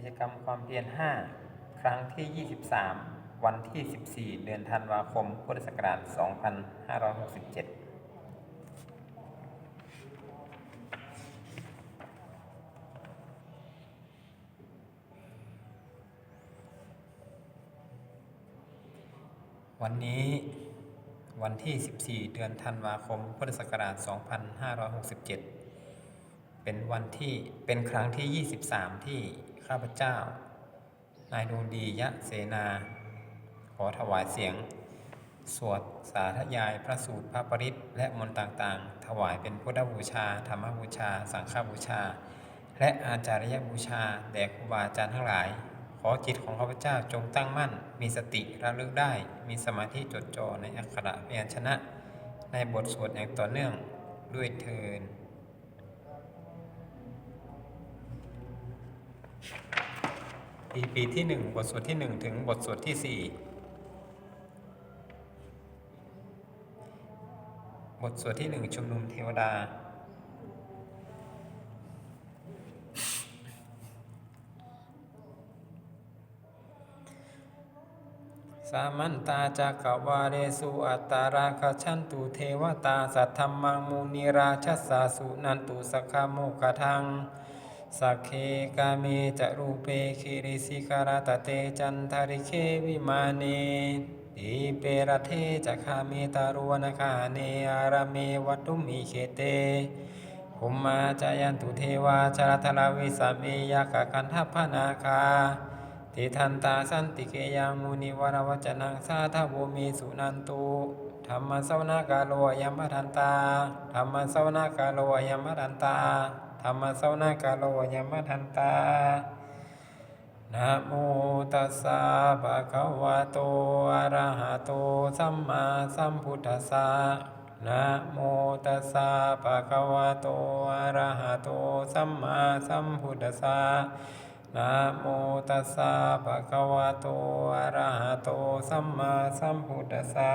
กิจกรรมความเพียร5 ครั้งที่ 23 วันที่ 14 เดือนธันวาคม พุทธศักราช 2567วันนี้วันที่ 14 เดือนธันวาคม พุทธศักราช 2567 เป็นวันที่เป็นครั้งที่ 23 ที่ ข้าพเจ้า นายดวงดียะเสนา ขอถวายเสียง สวดสาธยายพระสูตรพระปริตและมนต์ต่างๆ ถวายเป็นพุทธบูชา ธรรมบูชา สังฆบูชา และอาจารยบูชา แด่ครูบาอาจารย์ทั้งหลาย ขอจิตของข้าพเจ้าจงตั้งมั่น มีสติระลึกได้ มีสมาธิจดจ่อในอักขระพยัญชนะ ในบทสวดอย่างต่อเนื่องด้วยเทิน ปีปีที่หนึ่งบทสวดที่หนึ่งถึงบทสวดที่สี่บทสวดที่หนึ่งชุมนุมเทวดา สามันตาจักวาเรสุอัตตาราคชันตุเทวตาสัทธรรมังมุนิราชสสาสุนันตุสกขโมกทัง สักเคกาเมจะรูเปคิริสิกรตเตจันทริเควิมาเนดีเปรเทจะคาเมตารวนคาเนอารเมวัตุมิเคเตภุมมาจายันตุเทวาชรทลาวิสาเมยากะกันทัพนาคาทิทันตาสันติเกยังมุนิวรวจนังสาทโวเมสุนันตุธรรมสวนากาโลยมมทันตาธรรมสวนากาโลยมมทันตา รรมสวนากาโลยัมมทันตานะโมตัสสะภะคะวะโตอะระหะโตสัมมาสัมพุทธัสสะนะโมตัสสะภะคะวะโตอะระหะโตสัมมาสัมพุทธัสสะนะโมตัสสะภะคะวะโตอะระหะโตสัมมาสัมพุทธัสสะ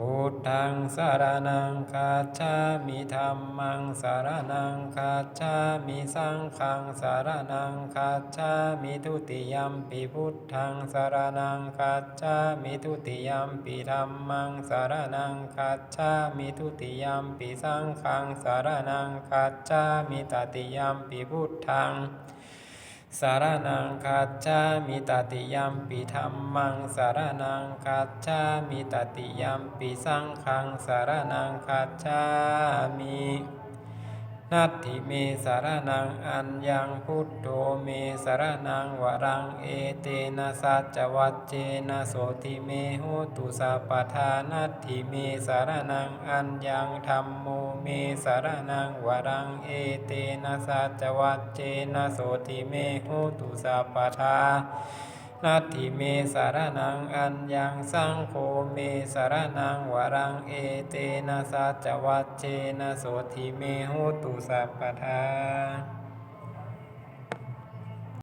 พุทธังสารนังคาจามิธัมมังสารนังคาจามิสังฆังสารนังคาจามิทุติยมปิพุทธังสารนังคาจามิทุติยมปิธัมมังสารนังคาจามิทุติยมปิสังฆังสารนังคาจามิตติยมปิพุทธัง สารนังคัจฉามิตติยัมปิธรรมังสารนังคัจฉามิตติยัมปิสังฆังสารนังคัจฉามิ นัตถิเมสารนังอัญญังพุทโธเมสารนังวรังเอเตนะสัจจวัจเจนะโสติเมโหตุสัพทานัตถิเมสารนังอัญญังธรรมโมเมสารนังวรังเอเตนะสัจจวัจเจนะโสติเมโหตุสัพพทา นัตถิเมสารนังอัญญังสังโฆเมสารนังวรังเอเตนะสัจวัตเจนะโสทิเมโหตุสัพพทา